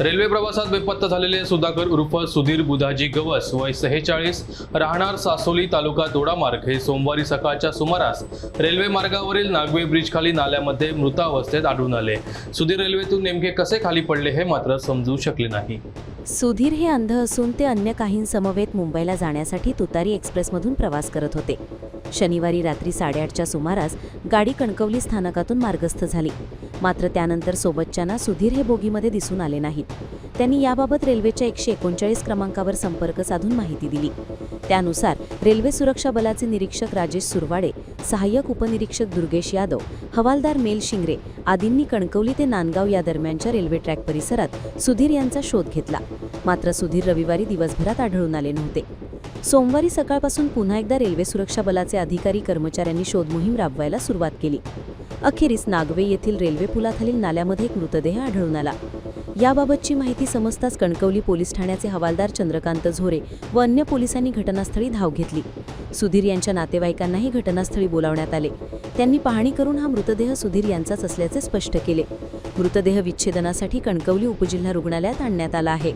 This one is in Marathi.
रेल्वे प्रवासात बेपत्ता झालेले सुधाकर उर्फ सुधीर बुधाजी गवस वय सेहेचाळीस राहणार सासोली तालुका दोडामार्ग हे सोमवारी सकाळच्या सुमारास रेल्वे मार्गावरील नागवे ब्रिज खाली नाल्यामध्ये मृतावस्थेत आढळून आले. सुधीर रेल्वेतून नेमके कसे खाली पडले हे मात्र समजू शकले नाही. सुधीर हे अंध असून ते अन्य काहींसमवेत मुंबईला जाण्यासाठी तुतारी एक्सप्रेसमधून प्रवास करत होते. शनिवारी रात्री साडेआठच्या सुमारास गाडी कणकवली स्थानकातून मार्गस्थ झाली. मात्र त्यानंतर सोबतच्यांना सुधीर हे बोगीमध्ये दिसून आले नाहीत. त्यांनी याबाबत रेल्वेच्या एकशे एकोणचाळीस क्रमांकावर संपर्क साधून माहिती दिली. त्यानुसार रेल्वे सुरक्षा बलाचे निरीक्षक राजेश सुरवाडे सहाय्यक उपनिरीक्षक दुर्गेश यादव हवालदार मेल शिंगरे आदींनी कणकवली ते नांदगाव या दरम्यानच्या रेल्वे ट्रॅक परिसरात सुधीर यांचा शोध घेतला. मात्र सुधीर रविवारी दिवसभरात आढळून आले नव्हते. सोमवारी सकाळपासून पुन्हा एकदा रेल्वे सुरक्षा बलाचे अधिकारी कर्मचाऱ्यांनी शोध मोहीम राबवायला सुरुवात केली. अखेरीस नागवे येथील रेल्वे पुलाखालील नाल्यामध्ये एक मृतदेह आढळून आला. याबाबतची माहिती समजताच कणकवली पोलीस ठाण्याचे हवालदार चंद्रकांत झोरे व अन्य पोलिसांनी घटनास्थळी धाव घेतली. सुधीर यांच्या नातेवाईकांनाही घटनास्थळी बोलावण्यात आले. त्यांनी पाहणी करून हा मृतदेह सुधीर यांचाच असल्याचे स्पष्ट केले. मृतदेह विच्छेदनासाठी कणकवली उपजिल्हा रुग्णालयात आणण्यात आला आहे.